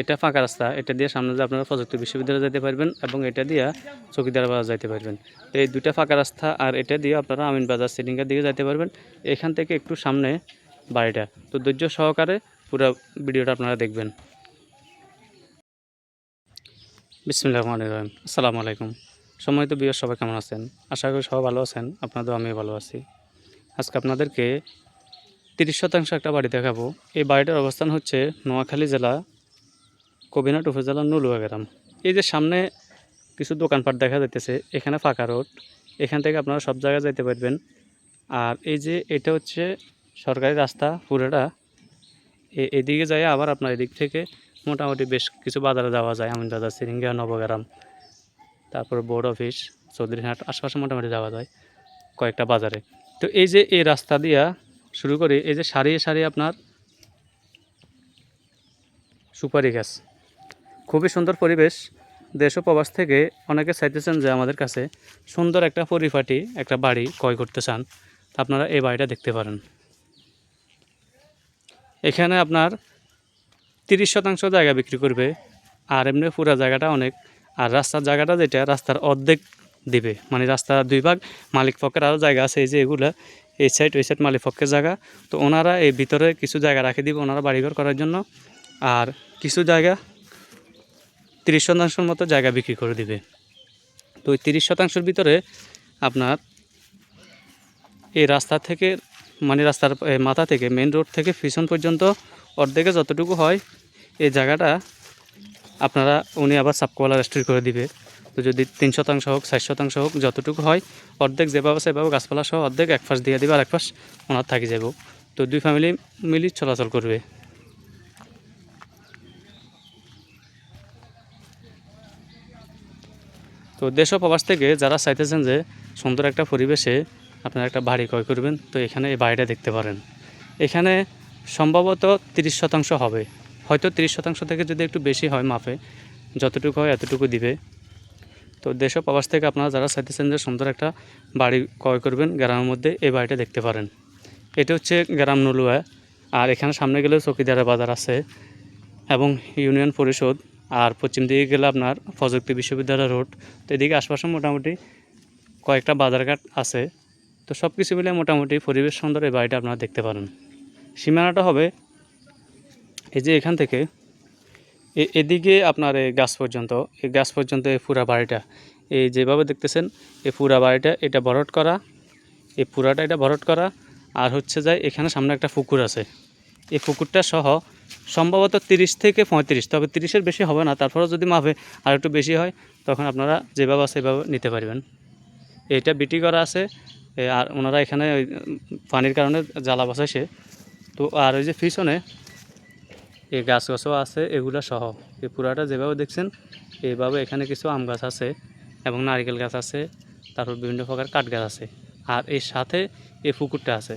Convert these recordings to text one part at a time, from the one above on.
এটা ফাঁকা রাস্তা। এটা দিয়ে সামনে দিয়ে আপনারা প্রযুক্তি বিশ্ববিদ্যালয়ে যেতে পারবেন এবং এটা দিয়ে চকিদার বাজার যাইতে পারবেন। এই দুইটা ফাঁকা রাস্তা আর এটা দিয়ে আপনারা আমিন বাজার সিলিঙ্গার দিকে যাইতে পারবেন। এখান থেকে একটু সামনে বাড়িটা। তো ধৈর্য সহকারে পুরো ভিডিওটা আপনারা দেখবেন। বিসমিল্লাহ রহমান রহিম। আসসালামু আলাইকুম। সময় তো বিয়ের সবাই কেমন আছেন? আশা করি সবাই ভালো আছেন। আপনাদের আমিও ভালো আছি। আজকে আপনাদেরকে তিরিশ শতাংশ একটা বাড়ি দেখাবো। এই বাড়িটার অবস্থান হচ্ছে নোয়াখালী জেলা কবিনাট উপজেলা নলুয়া গ্রাম এই যে সামনে কিছু দোকানপাট দেখা যাইতেছে, এখানে ফাঁকা রোড। এখান থেকে আপনারা সব জায়গায় যাইতে পারবেন। আর এই যে এটা হচ্ছে সরকারি রাস্তা পুরোটা। এদিকে যায় আবার আপনার এদিক থেকে মোটামুটি বেশ কিছু বাজারে যাওয়া যায়। আমিনবাজার সিরিঙ্গা, নবগ্রাম, তারপর বোর্ড অফিস, চৌধুরীহাট, আশপাশে মোটামুটি যাওয়া যায় কয়েকটা বাজারে। তো এই যে এই রাস্তা দিয়া শুরু করে, এই যে সারিয়ে সারিয়ে আপনার সুপারি গাছ। খুবই সুন্দর পরিবেশ। দেশ প্রবাস থেকে অনেকে চাইতেছেন যে আমাদের কাছে সুন্দর একটা পরিপাটি, একটা বাড়ি ক্রয় করতে চান। আপনারা এই বাড়িটা দেখতে পারেন। এখানে আপনার তিরিশ শতাংশ জায়গা বিক্রি করবে। আর এমনি পুরো জায়গাটা অনেক। আর রাস্তার জায়গাটা যেটা, রাস্তার অর্ধেক দিবে। মানে রাস্তার দুই ভাগ, মালিক পক্ষের আরও জায়গা আছে এই যে এগুলা। এই সাইড ওই সাইড মালিক পক্ষের জায়গা। তো ওনারা এই ভিতরে কিছু জায়গা রাখে দিবে ওনারা বাড়িঘর করার জন্য। আর কিছু জায়গা তিরিশ শতাংশের মতো জায়গা বিক্রি করে দিবে। তো ওই তিরিশ শতাংশের ভিতরে আপনার এই রাস্তা থেকে মানে রাস্তার মাথা থেকে মেন রোড থেকে পিছন পর্যন্ত অর্ধেকে যতটুকু হয়, এই জায়গাটা আপনারা, উনি আবার সাবকোয়ালা রেস্ট্রি করে দিবে। তো যদি তিন শতাংশ হোক ষাট শতাংশ হোক, যতটুকু হয়, অর্ধেক যেভাবে সেভাবে গাছপালা সহ অর্ধেক এক ফাঁস দিয়ে দিবে আর এক ফাঁস ওনার থাকি যাব তো দুই ফ্যামিলি মিলি চলাচল করবে। তো দেশ প্রবাস থেকে যারা চাইতেছেন যে সুন্দর একটা পরিবেশে আপনারা একটা বাড়ি ক্রয় করবেন, তো এখানে এই বাড়িটা দেখতে পারেন। এখানে সম্ভবত তিরিশ শতাংশ হবে। হয়তো তিরিশ শতাংশ থেকে যদি একটু বেশি হয় মাপে, যতটুকু হয় এতটুকু দিবে। তো দেশ প্রবাস থেকে আপনারা যারা চাইতেছেন যে সুন্দর একটা বাড়ি ক্রয় করবেন, গ্রামের মধ্যে এই বাড়িটা দেখতে পারেন। এটা হচ্ছে গ্রাম নলুয়া। আর এখানে সামনে গেলে চকিদারের বাজার আছে এবং ইউনিয়ন পরিষদ। আর পশ্চিম দিকে গেলে আপনার প্রযুক্তি বিশ্ববিদ্যালয় রোড। তো এদিকে আশপাশে মোটামুটি কয়েকটা বাজারঘাট আছে। তো সব কিছু মিলে মোটামুটি পরিবেশ সুন্দর এই বাড়িটা আপনারা দেখতে পারেন। সীমানাটা হবে এই যে এখান থেকে। এদিকে আপনার এই গাছ পর্যন্ত, এই গাছ পর্যন্ত এই পুরা বাড়িটা। এই যেভাবে দেখতেছেন, এই পুরা বাড়িটা, এটা ভরট করা, এই পুরাটা এটা ভরট করা। আর হচ্ছে যায় এখানে সামনে একটা পুকুর আছে। এই পুকুরটা সহ সম্ভবত তিরিশ থেকে পঁয়ত্রিশ তবে তিরিশের বেশি হবে না তারপরেও যদি মাপে আর একটু বেশি হয় তখন আপনারা যেভাবে সেভাবে নিতে পারবেন। এটা বিটি করা আছে আর ওনারা এখানে ওই, পানির কারণে জ্বালা বসাইছে তো আর ওই যে পিছনে এই গাছ গাছও আছে এগুলো সহ। এই পুরাটা যেভাবে দেখছেন এইভাবে এখানে কিছু আম গাছ আছে এবং নারকেল গাছ আছে তারপর বিভিন্ন প্রকার কাঠ গাছ আছে। আর এর সাথে এই পুকুরটা আছে।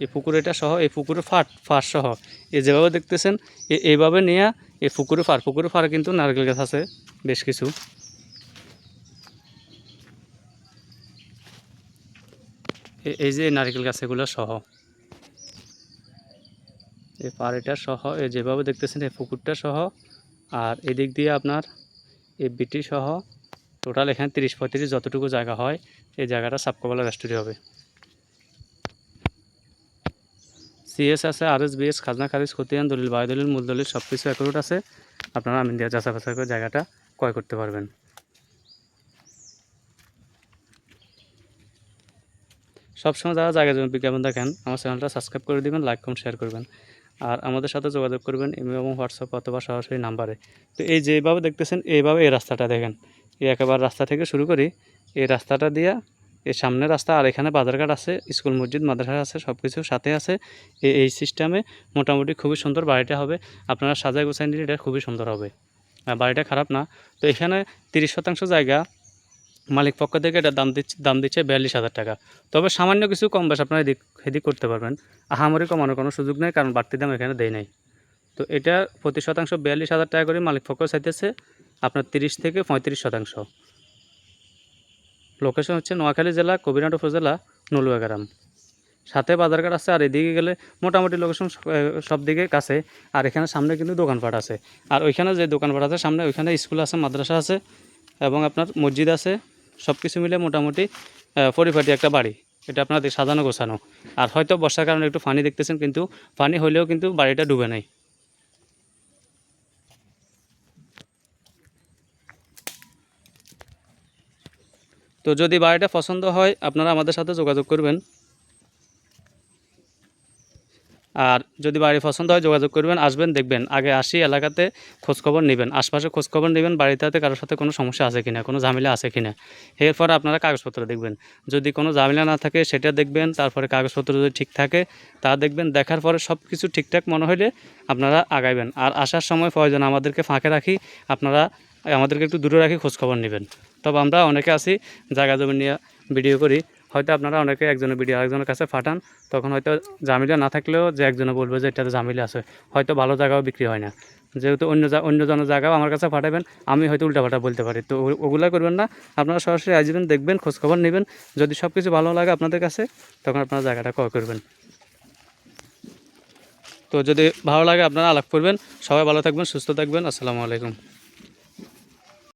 এই পুকুর এটা সহ, এই পুকুরের ফাট ফাট সহ। এই যেভাবে দেখতেছেন, এ- এইভাবে নিয়ে এই পুকুরে ফার, পুকুরে ফারে কিন্তু নারকেল গাছ আছে বেশ কিছু। এ- এই যে নারকেল গাছ এগুলো সহ। এই পাড়েটা সহ এই যেভাবে দেখতেছেন এই পুকুরটা সহ। আর এদিক দিয়ে আপনার এই বিটি সহ, টোটাল এখানে তিরিশ পঁয়ত্রিশ যতটুকু জায়গা হয়, এই জায়গাটা সাবকবালা রেস্টুরি হবে। সিএস আছে আর এস বিএস খাজনা, খারিজ, খতিয়ান, দলিল বায়ু দলিল মূল দলিল সব কিছু অ্যাকুরেট আছে। আপনারা আমিন দিয়ে যাচা বাছাই করে জায়গাটা ক্রয় করতে পারবেন। সবসময় যারা জায়গা জমি বিজ্ঞাপন দেখেন, আমার চ্যানেলটা সাবস্ক্রাইব করে দিবেন, লাইক, কমেন্ট, শেয়ার করবেন। আর আমাদের সাথে যোগাযোগ করবেন ইমেল এবং হোয়াটসঅ্যাপ অথবা সরাসরি নাম্বারে। তো এই যেভাবে দেখতেছেন, এইভাবে এই রাস্তাটা দেখেন। এই একেবারে রাস্তা থেকে শুরু করি, এই রাস্তাটা দিয়া এই সামনে রাস্তা, আর এখানে বাজারঘাট আছে, স্কুল মসজিদ মাদ্রাসা আছে সব কিছু সাথে আছে। এই সিস্টেমে মোটামুটি খুবই সুন্দর বাড়িটা হবে। আপনারা সাজায় গোছাই নিলে এটা খুবই সুন্দর হবে। আর বাড়িটা খারাপ না। তো এখানে তিরিশ শতাংশ জায়গা, মালিক পক্ষ থেকে এটা দাম দিচ্ছে দাম দিচ্ছে বিয়াল্লিশ হাজার টাকা। তবে সামান্য কিছু কম বেশ আপনারা এদিক এদিক করতে পারবেন। আহামরি কমানোর কোনো সুযোগ নেই, কারণ বাড়তি দাম এখানে দেয় নাই। তো এটা প্রতি শতাংশ বিয়াল্লিশ হাজার টাকা করে মালিক পক্ষ চাইতেছে, আপনার তিরিশ থেকে পঁয়ত্রিশ শতাংশ। লোকেশন হচ্ছে নোয়াখালী জেলা কবিরাট উপজেলা নলুয়া গ্রাম সাথে বাজারঘাট আছে, আর এদিকে গেলে মোটামুটি লোকেশন সব দিকে কাছে। আর এখানে সামনে কিন্তু দোকানপাট আছে। আর ওইখানে যে দোকানপাট আছে, সামনে ওইখানে স্কুল আছে, মাদ্রাসা আছে এবং আপনার মসজিদ আছে। সব কিছু মিলে মোটামুটি পরিপাটি একটা বাড়ি। এটা আপনাদের সাজানো গোছানো। আর হয়তো বর্ষার কারণে একটু পানি দেখতেছেন, কিন্তু পানি হলেও কিন্তু বাড়িটা ডুবে নাই। তো যদি বাড়িটা পছন্দ হয়, আপনারা আমাদের সাথে যোগাযোগ করবেন। আর যদি বাড়ি পছন্দ হয়, যোগাযোগ করবেন, আসবেন, দেখবেন। আগে আসি এলাকাতে, খোঁজখবর নেবেন। আশপাশে খোঁজখবর নেবেন, বাড়িতে কারোর সাথে কোনো সমস্যা আছে কিনা, কোনো ঝামেলা আছে কিনা। এরপর আপনারা কাগজপত্র দেখবেন। যদি কোনো ঝামেলা না থাকে, সেটা দেখবেন, তারপরে কাগজপত্র যদি ঠিক থাকে, তা দেখবেন। দেখার পরে সব কিছু ঠিকঠাক মনে হলে আপনারা আগাইবেন। আর আসার সময় প্রয়োজন আমাদেরকে ফাঁকে রাখি, আপনারা আমাদেরকে একটু দূরে রাখি, খোঁজখবর নেবেন। তবে আমরা অনেকে আছি জায়গা জমি নিয়ে ভিডিও করি। হয়তো আপনারা অনেকে একজনের ভিডিও আরেকজনের কাছে পাঠান, তখন হয়তো জামিলা না থাকলেও যে একজনে বলবে যে এটাতে জামিলা আছে, হয়তো ভালো জায়গাও বিক্রি হয় না। যেহেতু অন্য জা- অন্য জনের জায়গাও আমার কাছে পাঠাবেন, আমি হয়তো উল্টাপাল্টা বলতে পারি। তো ওগুলা করবেন না, আপনারা সরাসরি আসবেন দেখবেন, খোঁজখবর নেবেন। যদি সব কিছু ভালো লাগে আপনাদের কাছে, তখন আপনারা জায়গাটা ক্রয় করবেন। তো যদি ভালো লাগে আপনারা আলাপ করবেন। সবাই ভালো থাকবেন, সুস্থ থাকবেন। আসসালামু আলাইকুম।